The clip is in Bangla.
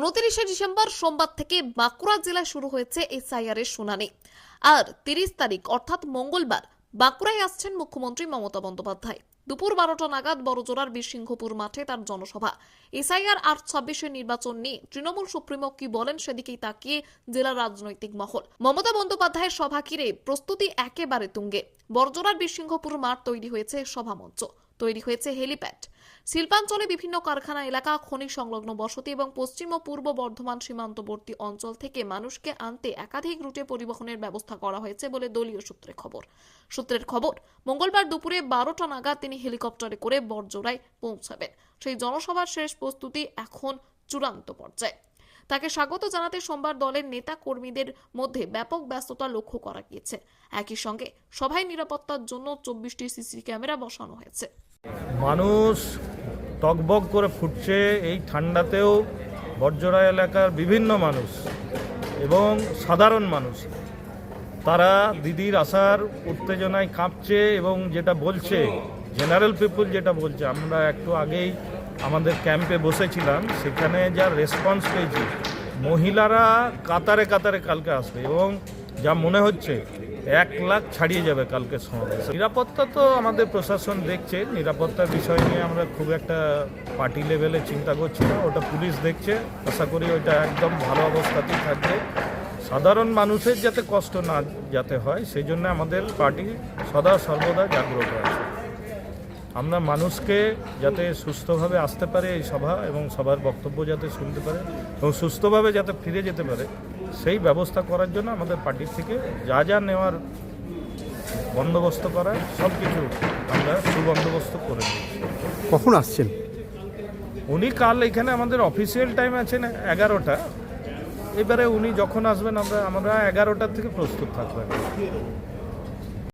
উনত্রিশে ডিসেম্বর সোমবার থেকে বাঁকুড়া জেলায় শুরু হয়েছে এসআইআর এর শুনানি। আর তিরিশ তারিখ, অর্থাৎ মঙ্গলবার, বাঁকুড়ায় আসছেন মুখ্যমন্ত্রী মমতা বন্দ্যোপাধ্যায়। দুপুর বারোটা নাগাদ বড়জোড়ার বিশৃঙ্খপুর মাঠে তার জনসভা। এসআইআর আর ছাব্বিশের নির্বাচন নিয়ে তৃণমূল সুপ্রিমো কি বলেন সেদিকেই তাকিয়ে জেলার রাজনৈতিক মহল। মমতা বন্দ্যোপাধ্যায়ের সভা ঘিরে প্রস্তুতি একেবারে তুঙ্গে। বড়জোড়ার বিশৃঙ্খপুর মাঠ তৈরি হয়েছে সভামঞ্চ। তৈরি হয়েছে হেলিপ্যাড। শিল্পাঞ্চলে বিভিন্ন কারখানা এলাকা খনি সংলগ্ন বসতি এবং পশ্চিম ও পূর্ব বর্ধমান সীমান্তবর্তী অঞ্চল থেকে মানুষকে আনতে একাধিক রুটে পরিবহনের ব্যবস্থা করা হয়েছে বলে দলীয় সূত্রে খবর। সূত্রের খবর, মঙ্গলবার দুপুরে বারোটা নাগাদ তিনি হেলিকপ্টারে করে বড়জোড়ায় পৌঁছাবেন। সেই জনসভার শেষ প্রস্তুতি এখন চূড়ান্ত পর্যায়ে। তাকে স্বাগত জানাতে সোমবার দলের নেতা কর্মীদের মধ্যে ব্যাপক ব্যস্ততা লক্ষ্য করা গিয়েছে। একই সঙ্গে সভায় নিরাপত্তার জন্য চব্বিশটি সিসি ক্যামেরা বসানো হয়েছে। মানুষ টকবক করে ফুটছে এই ঠান্ডাতেও বর্জরা এলাকার বিভিন্ন মানুষ এবং সাধারণ মানুষ। তারা দিদির আসার উত্তেজনায় কাঁপছে এবং যেটা বলছে জেনারেল পিপুল যেটা বলছে, আমরা একটু আগেই আমাদের ক্যাম্পে বসেছিলাম, সেখানে যা রেসপন্স পেয়েছি, মহিলারা কাতারে কাতারে কালকে আসবে এবং যা মনে হচ্ছে, এক লাখ ছাড়িয়ে যাবে কালকে সমাবেশ। নিরাপত্তা তো আমাদের প্রশাসন দেখছে, নিরাপত্তার বিষয় নিয়ে আমরা খুব একটা পার্টি লেভেলে চিন্তা করছি না, ওটা পুলিশ দেখছে, আশা করি ওইটা একদম ভালো অবস্থাতেই থাকবে। সাধারণ মানুষের যাতে কষ্ট না যাতে হয়, সেই জন্য আমাদের পার্টি সদা সর্বদা জাগ্রত আছে। আমরা মানুষকে যাতে সুস্থভাবে আসতে পারে এই সভা এবং সবার বক্তব্য যাতে শুনতে পারে এবং সুস্থভাবে যাতে ফিরে যেতে পারে সেই ব্যবস্থা করার জন্য আমাদের পার্টির থেকে যা যা নেওয়ার বন্দোবস্ত করা সব কিছু আমরা সুবন্দোবস্ত করে নিয়েছি। কখন আসছেন? উনি কাল এখানে আমাদের অফিসিয়াল টাইম আছেন এগারোটা। এবারে উনি যখন আসবেন আমরা আমরা এগারোটার থেকে প্রস্তুত থাকবেন